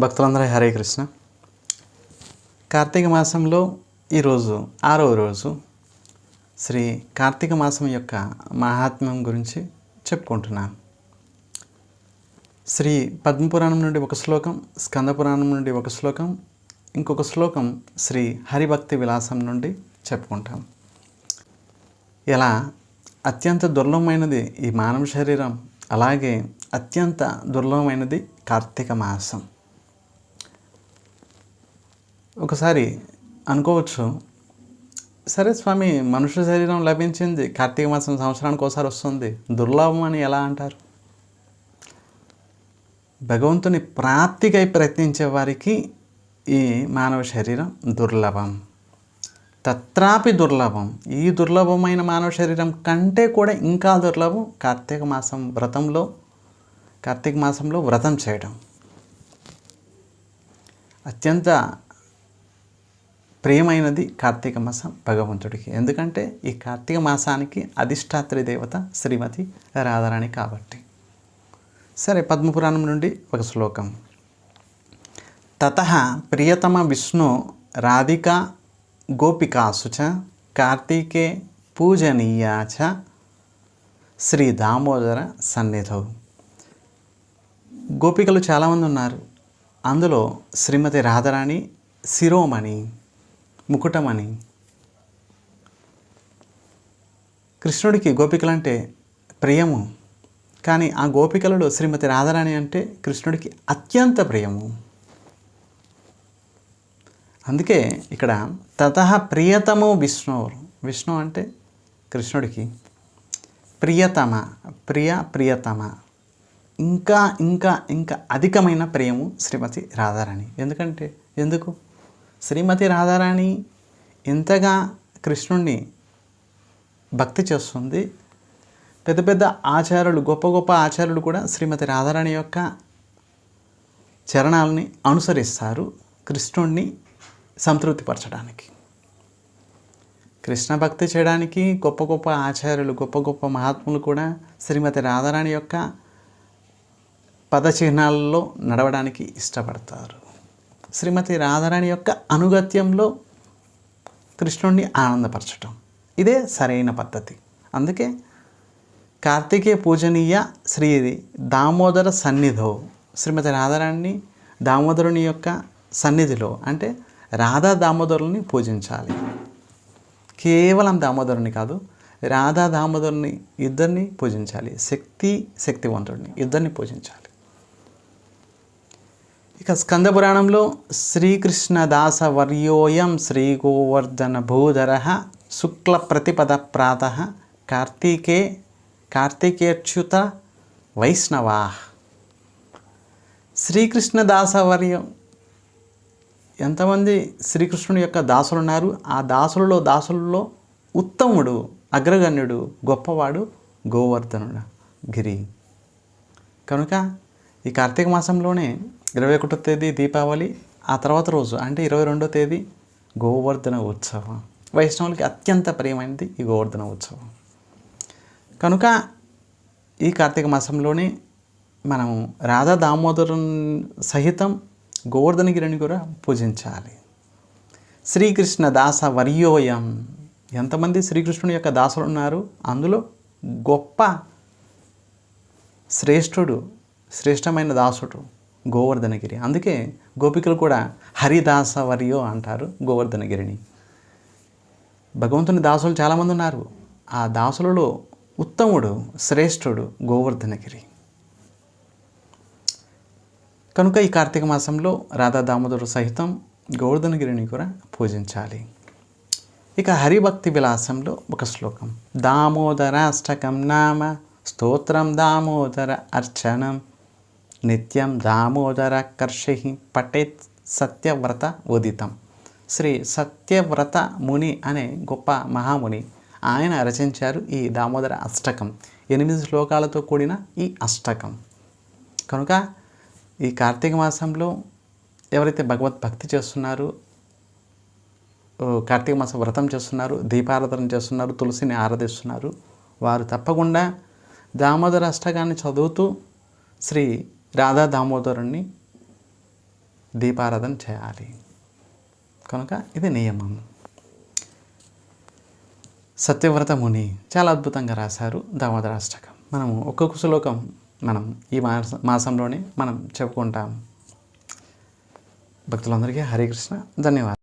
భక్తులందరూ హరే కృష్ణ. కార్తీక మాసంలో ఈరోజు ఆరవ రోజు శ్రీ కార్తీక మాసం యొక్క మహాత్మ్యం గురించి చెప్పుకుంటున్నాను. శ్రీ పద్మపురాణం నుండి ఒక శ్లోకం స్కంద పురాణం నుండి ఒక శ్లోకం ఇంకొక శ్లోకం శ్రీ హరిభక్తి విలాసం నుండి చెప్పుకుంటాం. ఇలా అత్యంత దుర్లభమైనది ఈ మానవ శరీరం అలాగే అత్యంత దుర్లభమైనది కార్తీక మాసం. ఒకసారి అనుకోవచ్చు. సరే స్వామి మనుష్య శరీరం లభించింది. కార్తీక మాసం సంవత్సరానికి ఒకసారి వస్తుంది. దుర్లభం అని ఎలా అంటారు? భగవంతుని ప్రాప్తికై ప్రయత్నించే వారికి ఈ మానవ శరీరం దుర్లభం. తత్రాపి దుర్లభం. ఈ దుర్లభమైన మానవ శరీరం కంటే కూడా ఇంకా దుర్లభం కార్తీక మాసం వ్రతంలో కార్తీక మాసంలో వ్రతం చేయడం. అత్యంత ప్రియమైనది కార్తీక మాసం భగవంతుడికి. ఎందుకంటే ఈ కార్తీక మాసానికి అధిష్టాత్రి దేవత శ్రీమతి రాధారాణి కాబట్టి. సరే పద్మపురాణం నుండి ఒక శ్లోకం. తత ప్రియతమ విష్ణు రాధిక గోపికాసు చ కార్తీకే పూజనీయా చ శ్రీ దామోదర సన్నిధౌ. గోపికలు చాలామంది ఉన్నారు. అందులో శ్రీమతి రాధారాణి శిరోమణి. ముకుటమని. కృష్ణుడికి గోపికలంటే ప్రియము కానీ ఆ గోపికలలో శ్రీమతి రాధారాణి అంటే కృష్ణుడికి అత్యంత ప్రియము. అందుకే ఇక్కడ తత ప్రియతమో విష్ణువు విష్ణు అంటే కృష్ణుడికి. ప్రియతమ ప్రియ ప్రియతమ. ఇంకా ఇంకా ఇంకా అధికమైన ప్రియము శ్రీమతి రాధారాణి. ఎందుకంటే ఎందుకు? శ్రీమతి రాధారాణి ఎంతగా కృష్ణుణ్ణి భక్తి చేస్తుంది. పెద్ద పెద్ద ఆచార్యులు గొప్ప గొప్ప ఆచార్యులు కూడా శ్రీమతి రాధారాణి యొక్క చరణాలని అనుసరిస్తారు కృష్ణుణ్ణి సంతృప్తిపరచడానికి. కృష్ణ భక్తి చేయడానికి గొప్ప గొప్ప ఆచార్యులు గొప్ప గొప్ప మహాత్ములు కూడా శ్రీమతి రాధారాణి యొక్క పదచిహ్నాలలో నడవడానికి ఇష్టపడతారు. శ్రీమతి రాధారాణి యొక్క అనుగత్యంలో కృష్ణుణ్ణి ఆనందపరచటం. ఇదే సరైన పద్ధతి. అందుకే కార్తికేయ పూజనీయ శ్రీ దామోదర సన్నిధో శ్రీమతి రాధారాణిని దామోదరుని యొక్క సన్నిధిలో అంటే రాధా దామోదరుని పూజించాలి. కేవలం దామోదరుని కాదు రాధా దామోదరుని ఇద్దరిని పూజించాలి. శక్తి శక్తివంతుడిని ఇద్దరిని పూజించాలి. ఇక స్కంద పురాణంలో శ్రీకృష్ణ దాస వర్యోయం శ్రీ గోవర్ధన భూధర శుక్ల ప్రతిపద ప్రాత కార్తీకే కార్తీకేచ్యుత వైష్ణవా. శ్రీకృష్ణ దాసవర్యం ఎంతమంది శ్రీకృష్ణుని యొక్క దాసులు ఉన్నారు ఆ దాసులలో దాసులలో ఉత్తముడు అగ్రగణ్యుడు గొప్పవాడు గోవర్ధనుడు గిరి. కనుక ఈ కార్తీక మాసంలోనే ఇరవై ఒకటో తేదీ దీపావళి ఆ తర్వాత రోజు అంటే ఇరవై రెండో తేదీ గోవర్ధన ఉత్సవం. వైష్ణవులకి అత్యంత ప్రియమైనది ఈ గోవర్ధన ఉత్సవం. కనుక ఈ కార్తీక మాసంలోనే మనం రాధా దామోదరు సహితం గోవర్ధనగిరిని కూడా పూజించాలి. శ్రీకృష్ణ దాస వర్యోయం. ఎంతమంది శ్రీకృష్ణుని యొక్క దాసులు ఉన్నారు? అందులో గొప్ప శ్రేష్ఠుడు శ్రేష్టమైన దాసుడు గోవర్ధనగిరి. అందుకే గోపికలు కూడా హరిదాస వర్యో అంటారు గోవర్ధనగిరిని. భగవంతుని దాసులు చాలామంది ఉన్నారు. ఆ దాసులలో ఉత్తముడు శ్రేష్ఠుడు గోవర్ధనగిరి. కనుక ఈ కార్తీక మాసంలో రాధా దామోదరు సహితం గోవర్ధనగిరిని కూడా పూజించాలి. ఇక హరిభక్తి విలాసంలో ఒక శ్లోకం. దామోదరాష్టకం నామ స్తోత్రం దామోదర అర్చనం. నిత్యం దామోదర కర్షి పటేత్ సత్యవ్రత ఉదితం. శ్రీ సత్యవ్రత ముని అనే గొప్ప మహాముని ఆయన రచించారు ఈ దామోదర అష్టకం. ఎనిమిది శ్లోకాలతో కూడిన ఈ అష్టకం. కనుక ఈ కార్తీక మాసంలో ఎవరైతే భగవత్ భక్తి చేస్తున్నారో కార్తీక మాసం వ్రతం చేస్తున్నారు దీపారాధన చేస్తున్నారు తులసిని ఆరాధిస్తున్నారు వారు తప్పకుండా దామోదర అష్టకాన్ని చదువుతూ శ్రీ రాధా దామోదరుణ్ణి దీపారాధన చేయాలి. కనుక ఇది నియమం. సత్యవ్రత ముని చాలా అద్భుతంగా రాశారు దామోదరాష్టకం మనము ఒక్కొక్క శ్లోకం మనం ఈ మాస మాసంలోనే మనం చెప్పుకుంటాం. భక్తులందరికీ హరే కృష్ణ. ధన్యవాదాలు.